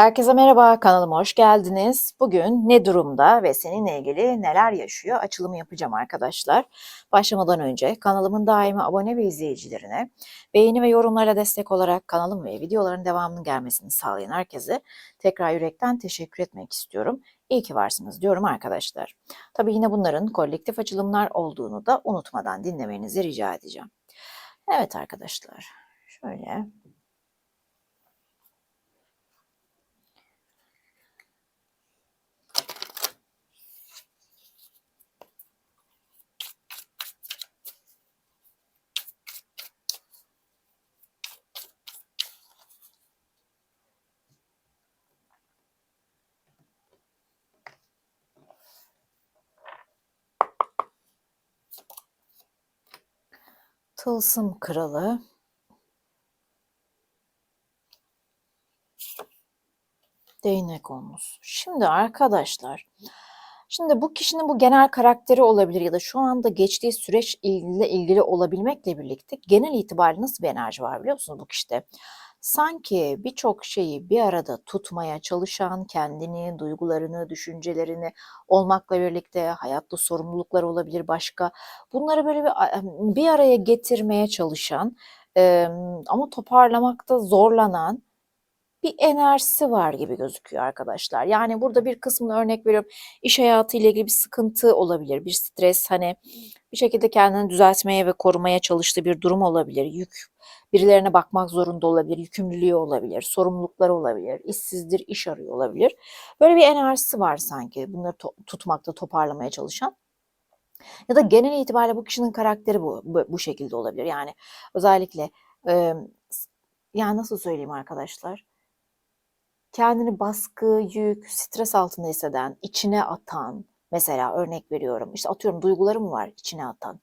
Herkese merhaba, kanalıma hoş geldiniz. Bugün ne durumda ve seninle ilgili neler yaşıyor açılımı yapacağım arkadaşlar. Başlamadan önce kanalımın daimi abone ve izleyicilerine beğeni ve yorumlarla destek olarak kanalım ve videoların devamının gelmesini sağlayan herkese tekrar yürekten teşekkür etmek istiyorum. İyi ki varsınız diyorum arkadaşlar. Tabii yine bunların kolektif açılımlar olduğunu da unutmadan dinlemenizi rica edeceğim. Evet arkadaşlar, şöyle Tılsım kralı. Değnek olmuş. Şimdi arkadaşlar, şimdi bu kişinin bu genel karakteri olabilir ya da şu anda geçtiği süreç ile ilgili olabilmekle birlikte genel itibariyle nasıl bir enerji var biliyor musunuz bu kişide? Sanki birçok şeyi bir arada tutmaya çalışan, kendini, duygularını, düşüncelerini olmakla birlikte hayatta sorumluluklar olabilir başka. Bunları böyle bir, bir araya getirmeye çalışan ama toparlamakta zorlanan bir enerjisi var gibi gözüküyor arkadaşlar. Yani burada bir kısmını örnek veriyorum. İş hayatı ile ilgili bir sıkıntı olabilir. Bir stres hani bir şekilde kendini düzeltmeye ve korumaya çalıştığı bir durum olabilir. Yük birilerine bakmak zorunda olabilir. Yükümlülüğü olabilir. Sorumlulukları olabilir. işsizdir, iş arıyor olabilir. Böyle bir enerjisi var sanki bunları to- tutmakta, toparlamaya çalışan. Ya da genel itibariyle bu kişinin karakteri bu, bu, bu şekilde olabilir. Yani özellikle e, yani nasıl söyleyeyim arkadaşlar? Kendini baskı, yük, stres altında hisseden, içine atan, mesela örnek veriyorum, işte atıyorum duyguları mı var içine atan,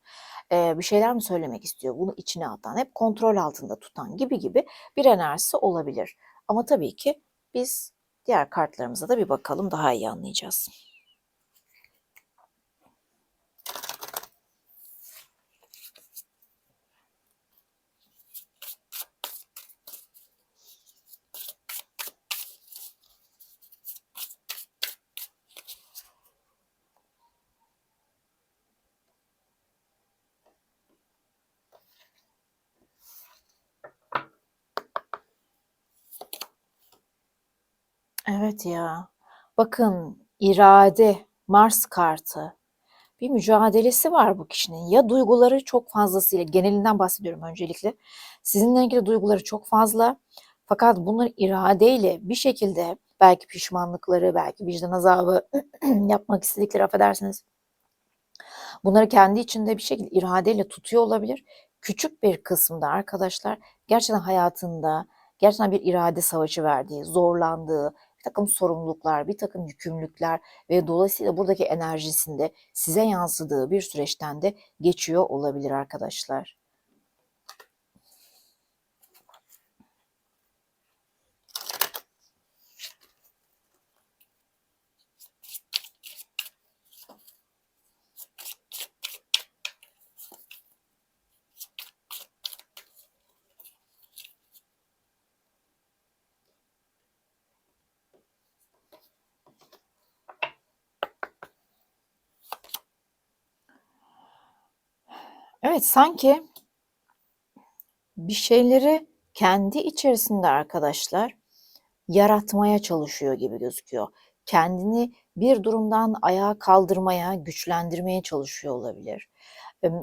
ee, bir şeyler mi söylemek istiyor, bunu içine atan, hep kontrol altında tutan gibi gibi bir enerjisi olabilir. Ama tabii ki biz diğer kartlarımıza da bir bakalım daha iyi anlayacağız. Evet ya. Bakın irade, Mars kartı. Bir mücadelesi var bu kişinin. Ya duyguları çok fazlasıyla, genelinden bahsediyorum öncelikle. Sizinle ilgili duyguları çok fazla. Fakat bunları iradeyle bir şekilde belki pişmanlıkları, belki vicdan azabı yapmak istedikleri affedersiniz. Bunları kendi içinde bir şekilde iradeyle tutuyor olabilir. Küçük bir kısımda arkadaşlar gerçekten hayatında gerçekten bir irade savaşı verdiği, zorlandığı, takım sorumluluklar, bir takım yükümlülükler ve dolayısıyla buradaki enerjisinde size yansıdığı bir süreçten de geçiyor olabilir arkadaşlar. Evet sanki bir şeyleri kendi içerisinde arkadaşlar yaratmaya çalışıyor gibi gözüküyor. Kendini bir durumdan ayağa kaldırmaya, güçlendirmeye çalışıyor olabilir.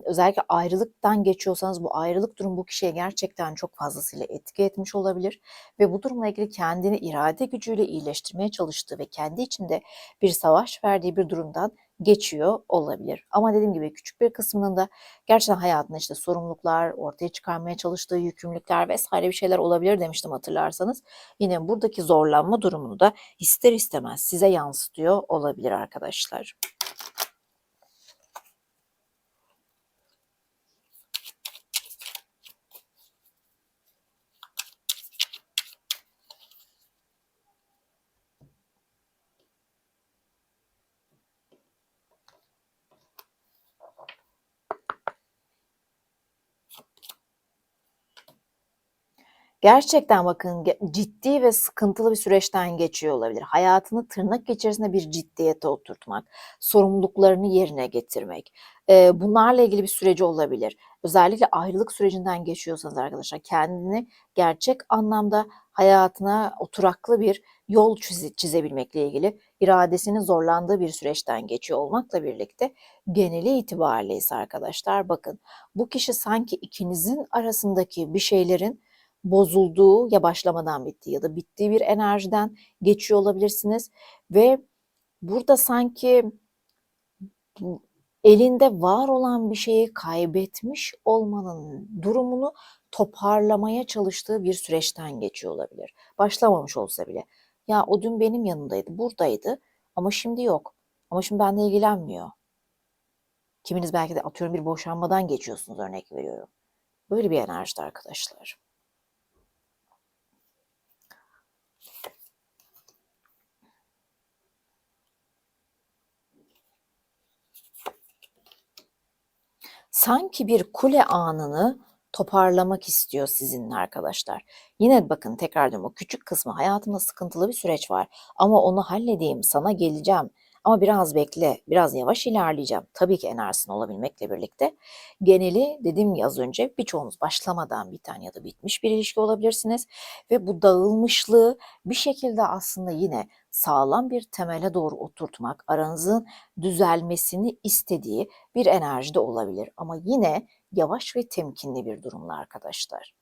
Özellikle ayrılıktan geçiyorsanız bu ayrılık durum bu kişiye gerçekten çok fazlasıyla etki etmiş olabilir ve bu durumla ilgili kendini irade gücüyle iyileştirmeye çalıştığı ve kendi içinde bir savaş verdiği bir durumdan geçiyor olabilir. Ama dediğim gibi küçük bir kısmının da gerçekten hayatında işte sorumluluklar, ortaya çıkarmaya çalıştığı yükümlülükler vesaire bir şeyler olabilir demiştim hatırlarsanız. Yine buradaki zorlanma durumunu da ister istemez size yansıtıyor olabilir arkadaşlar. Gerçekten bakın ciddi ve sıkıntılı bir süreçten geçiyor olabilir. Hayatını tırnak içerisinde bir ciddiyete oturtmak, sorumluluklarını yerine getirmek. e, bunlarla ilgili bir süreci olabilir. Özellikle ayrılık sürecinden geçiyorsanız arkadaşlar kendini gerçek anlamda hayatına oturaklı bir yol çize- çizebilmekle ilgili iradesinin zorlandığı bir süreçten geçiyor olmakla birlikte geneli itibariyle ise arkadaşlar bakın bu kişi sanki ikinizin arasındaki bir şeylerin bozulduğu ya başlamadan bitti ya da bittiği bir enerjiden geçiyor olabilirsiniz ve burada sanki elinde var olan bir şeyi kaybetmiş olmanın durumunu toparlamaya çalıştığı bir süreçten geçiyor olabilir. Başlamamış olsa bile. Ya o dün benim yanımdaydı, buradaydı ama şimdi yok. Ama şimdi benimle ilgilenmiyor. Kiminiz belki de atıyorum bir boşanmadan geçiyorsunuz örnek veriyorum. Böyle bir enerjide arkadaşlar. Sanki bir kule anını toparlamak istiyor sizinle arkadaşlar. Yine bakın tekrar diyorum o küçük kısmı hayatımda sıkıntılı bir süreç var ama onu halledeyim sana geleceğim ama biraz bekle biraz yavaş ilerleyeceğim. Tabii ki enerjisini olabilmekle birlikte geneli dediğim gibi az önce birçoğunuz başlamadan biten ya da bitmiş bir ilişki olabilirsiniz ve bu dağılmışlığı bir şekilde aslında yine sağlam bir temele doğru oturtmak, aranızın düzelmesini istediği bir enerjide olabilir. Ama yine yavaş ve temkinli bir durumla arkadaşlar.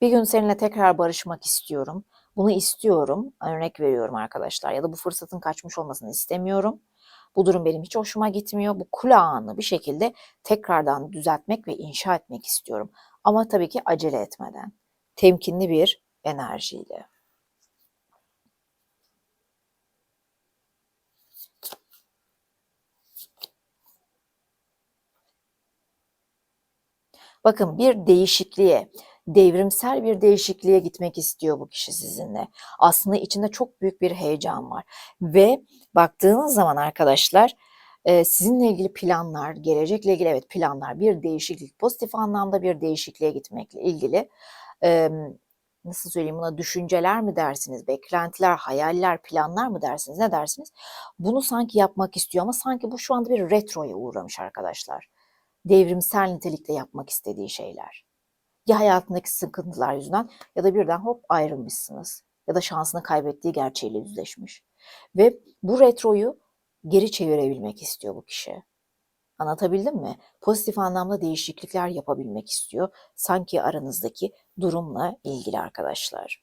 Bir gün seninle tekrar barışmak istiyorum. Bunu istiyorum. Örnek veriyorum arkadaşlar. Ya da bu fırsatın kaçmış olmasını istemiyorum. Bu durum benim hiç hoşuma gitmiyor. Bu kulağını bir şekilde tekrardan düzeltmek ve inşa etmek istiyorum. Ama tabii ki acele etmeden. Temkinli bir enerjiyle. Bakın bir değişikliğe, devrimsel bir değişikliğe gitmek istiyor bu kişi sizinle. Aslında içinde çok büyük bir heyecan var. Ve baktığınız zaman arkadaşlar sizinle ilgili planlar, gelecekle ilgili evet planlar, bir değişiklik, pozitif anlamda bir değişikliğe gitmekle ilgili nasıl söyleyeyim buna düşünceler mi dersiniz, beklentiler, hayaller, planlar mı dersiniz, ne dersiniz? Bunu sanki yapmak istiyor ama sanki bu şu anda bir retroya uğramış arkadaşlar devrimsel nitelikte yapmak istediği şeyler. Ya hayatındaki sıkıntılar yüzünden ya da birden hop ayrılmışsınız. Ya da şansını kaybettiği gerçeğiyle yüzleşmiş. Ve bu retroyu geri çevirebilmek istiyor bu kişi. Anlatabildim mi? Pozitif anlamda değişiklikler yapabilmek istiyor. Sanki aranızdaki durumla ilgili arkadaşlar.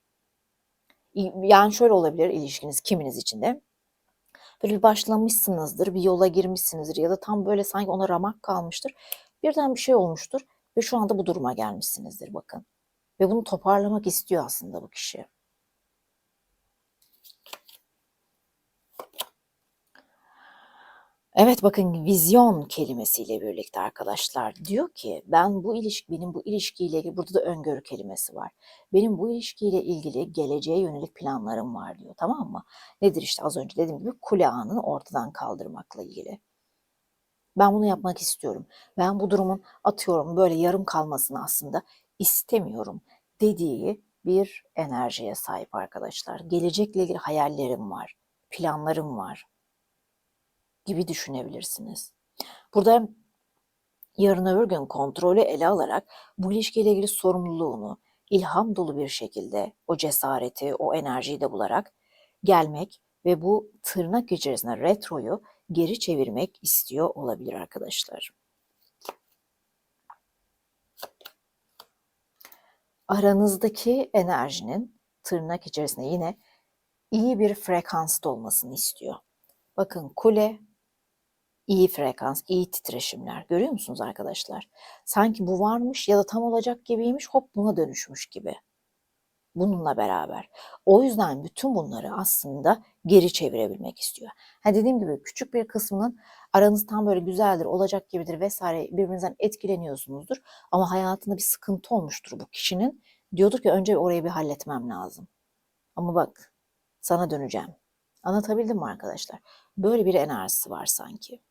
Yani şöyle olabilir ilişkiniz kiminiz için de böyle başlamışsınızdır, bir yola girmişsinizdir ya da tam böyle sanki ona ramak kalmıştır. Birden bir şey olmuştur ve şu anda bu duruma gelmişsinizdir bakın. Ve bunu toparlamak istiyor aslında bu kişi. Evet bakın vizyon kelimesiyle birlikte arkadaşlar diyor ki ben bu ilişki benim bu ilişkiyle ilgili burada da öngörü kelimesi var. Benim bu ilişkiyle ilgili geleceğe yönelik planlarım var diyor tamam mı? Nedir işte az önce dediğim gibi kule ortadan kaldırmakla ilgili. Ben bunu yapmak istiyorum. Ben bu durumun atıyorum böyle yarım kalmasını aslında istemiyorum dediği bir enerjiye sahip arkadaşlar. Gelecekle ilgili hayallerim var, planlarım var gibi düşünebilirsiniz. Burada yarın öbür gün kontrolü ele alarak bu ilişkiyle ilgili sorumluluğunu ilham dolu bir şekilde o cesareti, o enerjiyi de bularak gelmek ve bu tırnak içerisinde retroyu geri çevirmek istiyor olabilir arkadaşlar. Aranızdaki enerjinin tırnak içerisinde yine iyi bir frekansta olmasını istiyor. Bakın kule iyi frekans, iyi titreşimler. Görüyor musunuz arkadaşlar? Sanki bu varmış ya da tam olacak gibiymiş, hop buna dönüşmüş gibi. Bununla beraber. O yüzden bütün bunları aslında geri çevirebilmek istiyor. Ha dediğim gibi küçük bir kısmının aranız tam böyle güzeldir, olacak gibidir vesaire birbirinizden etkileniyorsunuzdur. Ama hayatında bir sıkıntı olmuştur bu kişinin. Diyordur ki önce orayı bir halletmem lazım. Ama bak sana döneceğim. Anlatabildim mi arkadaşlar? Böyle bir enerjisi var sanki.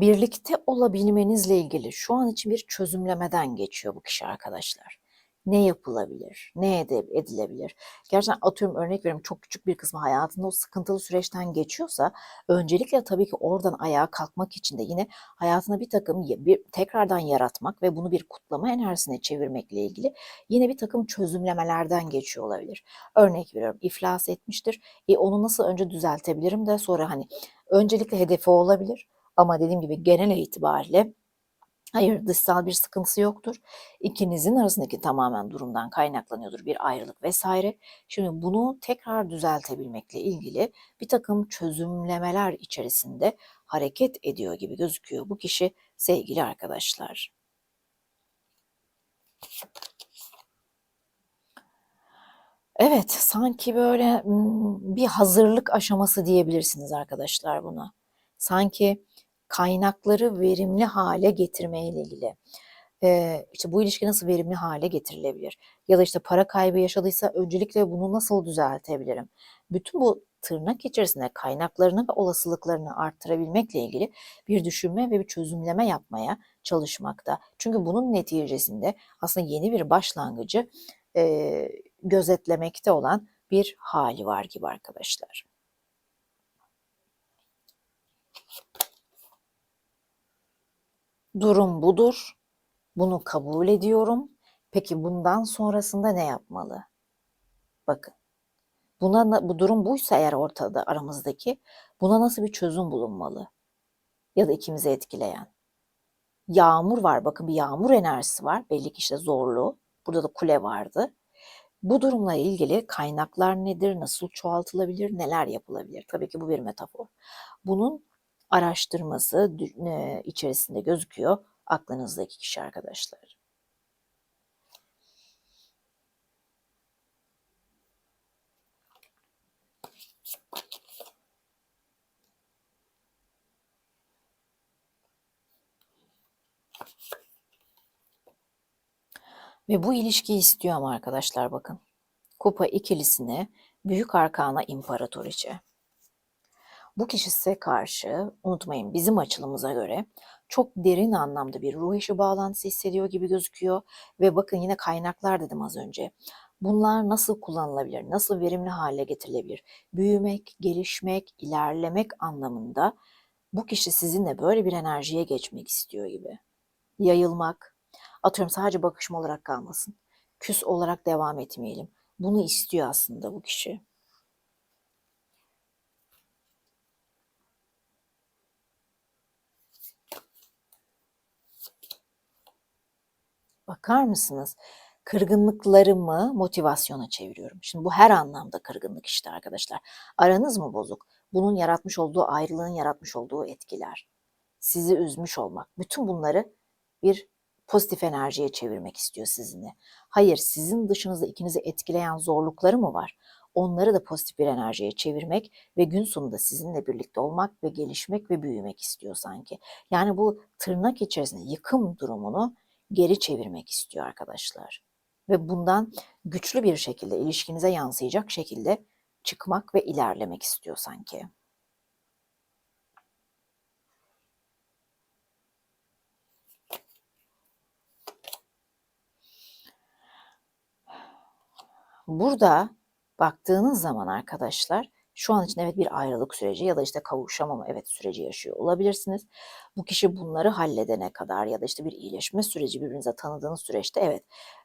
Birlikte olabilmenizle ilgili şu an için bir çözümlemeden geçiyor bu kişi arkadaşlar. Ne yapılabilir? Ne edilebilir? Gerçekten atıyorum örnek veriyorum çok küçük bir kısmı hayatında o sıkıntılı süreçten geçiyorsa öncelikle tabii ki oradan ayağa kalkmak için de yine hayatına bir takım bir tekrardan yaratmak ve bunu bir kutlama enerjisine çevirmekle ilgili yine bir takım çözümlemelerden geçiyor olabilir. Örnek veriyorum iflas etmiştir. E onu nasıl önce düzeltebilirim de sonra hani öncelikle hedefi olabilir. Ama dediğim gibi genel itibariyle hayır dışsal bir sıkıntısı yoktur. İkinizin arasındaki tamamen durumdan kaynaklanıyordur bir ayrılık vesaire. Şimdi bunu tekrar düzeltebilmekle ilgili bir takım çözümlemeler içerisinde hareket ediyor gibi gözüküyor bu kişi sevgili arkadaşlar. Evet, sanki böyle mm, bir hazırlık aşaması diyebilirsiniz arkadaşlar buna. Sanki kaynakları verimli hale getirmeyle ilgili. Ee, işte bu ilişki nasıl verimli hale getirilebilir? Ya da işte para kaybı yaşadıysa öncelikle bunu nasıl düzeltebilirim? Bütün bu tırnak içerisinde kaynaklarını ve olasılıklarını arttırabilmekle ilgili bir düşünme ve bir çözümleme yapmaya çalışmakta. Çünkü bunun neticesinde aslında yeni bir başlangıcı e, gözetlemekte olan bir hali var gibi arkadaşlar. Durum budur. Bunu kabul ediyorum. Peki bundan sonrasında ne yapmalı? Bakın. Buna bu durum buysa eğer ortada aramızdaki buna nasıl bir çözüm bulunmalı? Ya da ikimizi etkileyen. Yağmur var. Bakın bir yağmur enerjisi var. Belli ki işte zorlu. Burada da kule vardı. Bu durumla ilgili kaynaklar nedir, nasıl çoğaltılabilir, neler yapılabilir? Tabii ki bu bir metafor. Bunun araştırması içerisinde gözüküyor aklınızdaki kişi arkadaşlar. Ve bu ilişkiyi istiyorum arkadaşlar bakın. Kupa ikilisine büyük arkana imparatoriçe. Bu kişi size karşı unutmayın bizim açılımıza göre çok derin anlamda bir ruh eşi bağlantısı hissediyor gibi gözüküyor. Ve bakın yine kaynaklar dedim az önce. Bunlar nasıl kullanılabilir, nasıl verimli hale getirilebilir? Büyümek, gelişmek, ilerlemek anlamında bu kişi sizinle böyle bir enerjiye geçmek istiyor gibi. Yayılmak, atıyorum sadece bakışma olarak kalmasın. Küs olarak devam etmeyelim. Bunu istiyor aslında bu kişi. Bakar mısınız? Kırgınlıklarımı motivasyona çeviriyorum. Şimdi bu her anlamda kırgınlık işte arkadaşlar. Aranız mı bozuk? Bunun yaratmış olduğu ayrılığın yaratmış olduğu etkiler. Sizi üzmüş olmak. Bütün bunları bir pozitif enerjiye çevirmek istiyor sizinle. Hayır, sizin dışınızda ikinizi etkileyen zorlukları mı var? Onları da pozitif bir enerjiye çevirmek ve gün sonunda sizinle birlikte olmak ve gelişmek ve büyümek istiyor sanki. Yani bu tırnak içerisinde yıkım durumunu geri çevirmek istiyor arkadaşlar. Ve bundan güçlü bir şekilde ilişkinize yansıyacak şekilde çıkmak ve ilerlemek istiyor sanki. Burada baktığınız zaman arkadaşlar şu an için evet bir ayrılık süreci ya da işte kavuşamama evet süreci yaşıyor olabilirsiniz. Bu kişi bunları halledene kadar ya da işte bir iyileşme süreci birbirinize tanıdığınız süreçte evet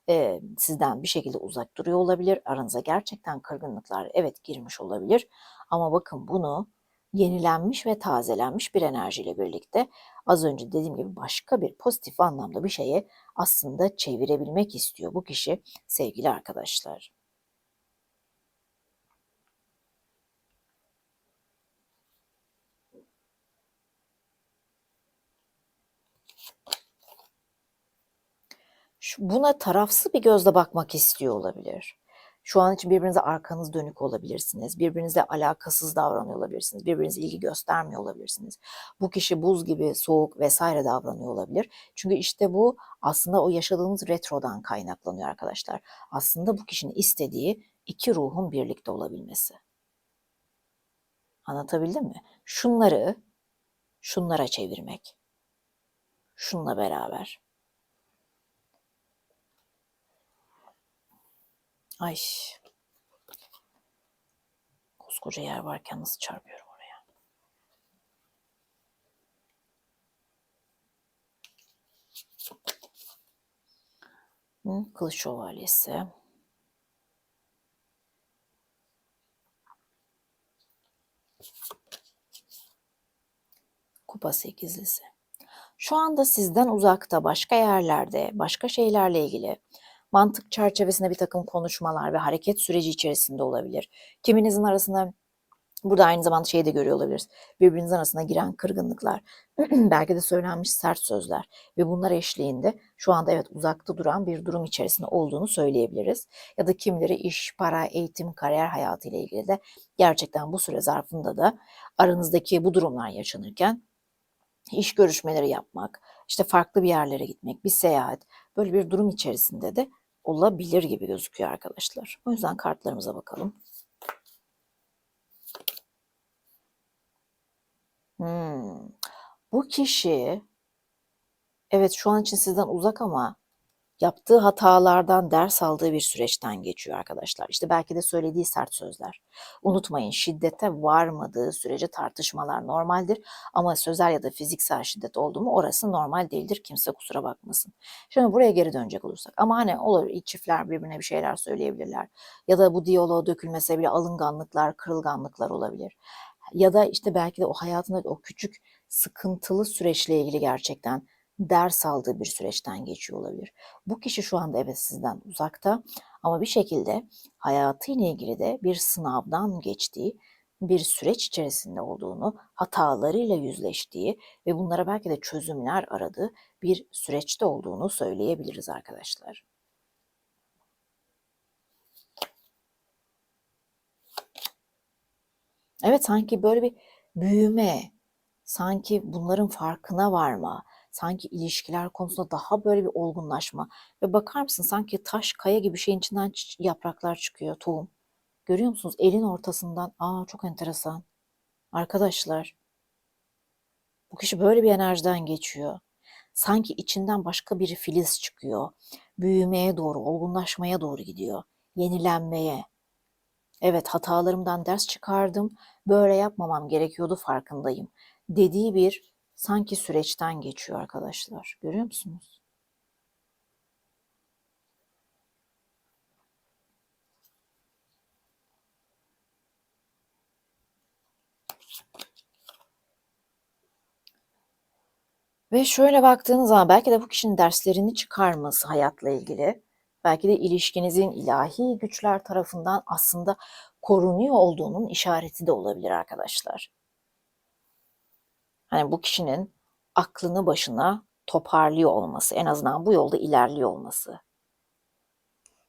e, sizden bir şekilde uzak duruyor olabilir. Aranıza gerçekten kırgınlıklar evet girmiş olabilir. Ama bakın bunu yenilenmiş ve tazelenmiş bir enerjiyle birlikte az önce dediğim gibi başka bir pozitif anlamda bir şeye aslında çevirebilmek istiyor bu kişi sevgili arkadaşlar. Buna tarafsız bir gözle bakmak istiyor olabilir. Şu an için birbirinize arkanız dönük olabilirsiniz. Birbirinizle alakasız davranıyor olabilirsiniz. Birbirinize ilgi göstermiyor olabilirsiniz. Bu kişi buz gibi soğuk vesaire davranıyor olabilir. Çünkü işte bu aslında o yaşadığınız retrodan kaynaklanıyor arkadaşlar. Aslında bu kişinin istediği iki ruhun birlikte olabilmesi. Anlatabildim mi? Şunları şunlara çevirmek. Şununla beraber. Ay. Koskoca yer varken nasıl çarpıyorum oraya? Hı, Kılıç şövalyesi. Kupa sekizlisi. Şu anda sizden uzakta başka yerlerde, başka şeylerle ilgili mantık çerçevesinde bir takım konuşmalar ve hareket süreci içerisinde olabilir. Kiminizin arasında burada aynı zamanda şeyi de görüyor olabiliriz. Birbirinizin arasına giren kırgınlıklar, belki de söylenmiş sert sözler ve bunlar eşliğinde şu anda evet uzakta duran bir durum içerisinde olduğunu söyleyebiliriz. Ya da kimileri iş, para, eğitim, kariyer hayatı ile ilgili de gerçekten bu süre zarfında da aranızdaki bu durumlar yaşanırken iş görüşmeleri yapmak, işte farklı bir yerlere gitmek, bir seyahat, böyle bir durum içerisinde de olabilir gibi gözüküyor arkadaşlar. O yüzden kartlarımıza bakalım. Hmm. Bu kişi evet şu an için sizden uzak ama yaptığı hatalardan ders aldığı bir süreçten geçiyor arkadaşlar. İşte belki de söylediği sert sözler. Unutmayın şiddete varmadığı sürece tartışmalar normaldir. Ama sözel ya da fiziksel şiddet oldu mu orası normal değildir. Kimse kusura bakmasın. Şimdi buraya geri dönecek olursak. Ama hani olur çiftler birbirine bir şeyler söyleyebilirler. Ya da bu diyaloğa dökülmese bile alınganlıklar, kırılganlıklar olabilir. Ya da işte belki de o hayatında o küçük sıkıntılı süreçle ilgili gerçekten ders aldığı bir süreçten geçiyor olabilir. Bu kişi şu anda evet sizden uzakta ama bir şekilde hayatıyla ilgili de bir sınavdan geçtiği bir süreç içerisinde olduğunu, hatalarıyla yüzleştiği ve bunlara belki de çözümler aradığı bir süreçte olduğunu söyleyebiliriz arkadaşlar. Evet sanki böyle bir büyüme, sanki bunların farkına varma, sanki ilişkiler konusunda daha böyle bir olgunlaşma ve bakar mısın sanki taş kaya gibi şeyin içinden yapraklar çıkıyor, tohum. Görüyor musunuz? Elin ortasından. Aa çok enteresan. Arkadaşlar bu kişi böyle bir enerjiden geçiyor. Sanki içinden başka bir filiz çıkıyor. Büyümeye doğru, olgunlaşmaya doğru gidiyor. Yenilenmeye. Evet hatalarımdan ders çıkardım. Böyle yapmamam gerekiyordu farkındayım. Dediği bir sanki süreçten geçiyor arkadaşlar. Görüyor musunuz? Ve şöyle baktığınız zaman belki de bu kişinin derslerini çıkarması hayatla ilgili, belki de ilişkinizin ilahi güçler tarafından aslında korunuyor olduğunun işareti de olabilir arkadaşlar. Hani bu kişinin aklını başına toparlıyor olması, en azından bu yolda ilerliyor olması.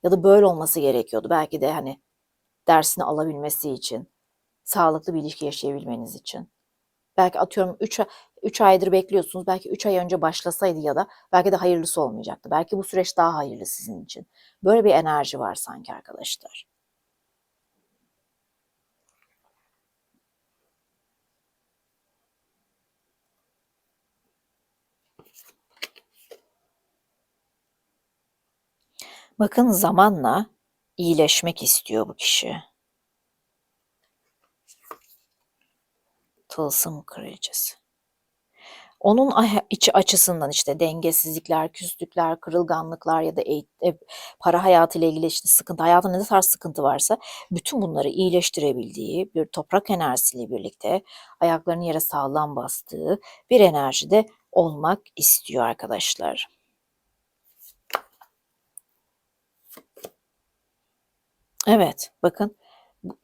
Ya da böyle olması gerekiyordu. Belki de hani dersini alabilmesi için, sağlıklı bir ilişki yaşayabilmeniz için. Belki atıyorum 3 3 aydır bekliyorsunuz. Belki 3 ay önce başlasaydı ya da belki de hayırlısı olmayacaktı. Belki bu süreç daha hayırlı sizin için. Böyle bir enerji var sanki arkadaşlar. Bakın zamanla iyileşmek istiyor bu kişi. Tılsım kraliçesi. Onun içi açısından işte dengesizlikler, küslükler, kırılganlıklar ya da e, para hayatı ile ilgili işte sıkıntı, hayatında ne tarz sıkıntı varsa bütün bunları iyileştirebildiği bir toprak enerjisiyle birlikte ayaklarını yere sağlam bastığı bir enerjide olmak istiyor arkadaşlar. Evet, bakın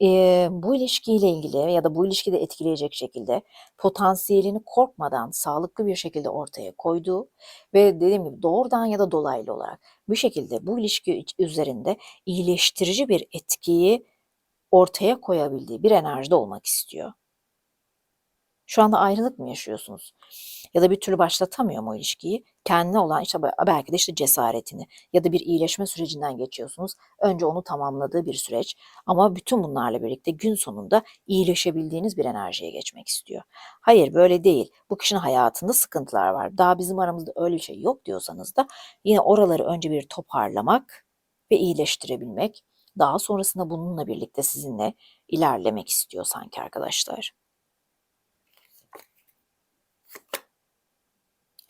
e, bu ilişkiyle ilgili ya da bu ilişkide etkileyecek şekilde potansiyelini korkmadan sağlıklı bir şekilde ortaya koyduğu ve dediğim gibi doğrudan ya da dolaylı olarak bu şekilde bu ilişki üzerinde iyileştirici bir etkiyi ortaya koyabildiği bir enerjide olmak istiyor. Şu anda ayrılık mı yaşıyorsunuz? Ya da bir türlü başlatamıyor mu ilişkiyi? Kendine olan işte be- belki de işte cesaretini ya da bir iyileşme sürecinden geçiyorsunuz. Önce onu tamamladığı bir süreç ama bütün bunlarla birlikte gün sonunda iyileşebildiğiniz bir enerjiye geçmek istiyor. Hayır böyle değil. Bu kişinin hayatında sıkıntılar var. Daha bizim aramızda öyle bir şey yok diyorsanız da yine oraları önce bir toparlamak ve iyileştirebilmek. Daha sonrasında bununla birlikte sizinle ilerlemek istiyor sanki arkadaşlar.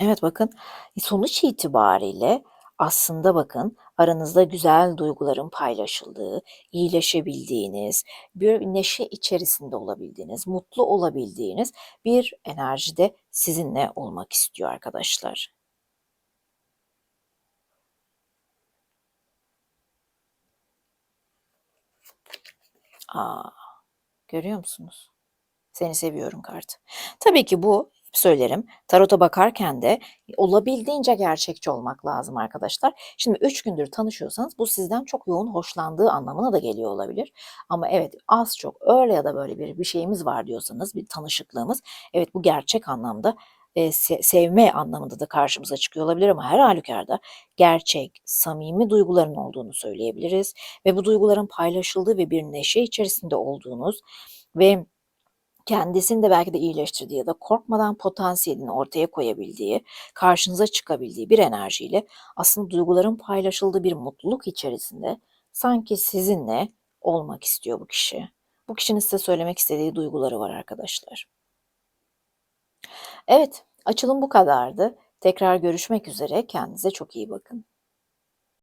Evet bakın sonuç itibariyle aslında bakın aranızda güzel duyguların paylaşıldığı, iyileşebildiğiniz, bir neşe içerisinde olabildiğiniz, mutlu olabildiğiniz bir enerjide sizinle olmak istiyor arkadaşlar. Aa, görüyor musunuz? Seni seviyorum kartı. Tabii ki bu söylerim. Tarota bakarken de olabildiğince gerçekçi olmak lazım arkadaşlar. Şimdi 3 gündür tanışıyorsanız bu sizden çok yoğun hoşlandığı anlamına da geliyor olabilir. Ama evet az çok öyle ya da böyle bir bir şeyimiz var diyorsanız bir tanışıklığımız evet bu gerçek anlamda e, se- sevme anlamında da karşımıza çıkıyor olabilir ama her halükarda gerçek, samimi duyguların olduğunu söyleyebiliriz ve bu duyguların paylaşıldığı ve bir neşe içerisinde olduğunuz ve kendisini de belki de iyileştirdiği ya da korkmadan potansiyelini ortaya koyabildiği, karşınıza çıkabildiği bir enerjiyle aslında duyguların paylaşıldığı bir mutluluk içerisinde sanki sizinle olmak istiyor bu kişi. Bu kişinin size söylemek istediği duyguları var arkadaşlar. Evet, açılım bu kadardı. Tekrar görüşmek üzere. Kendinize çok iyi bakın.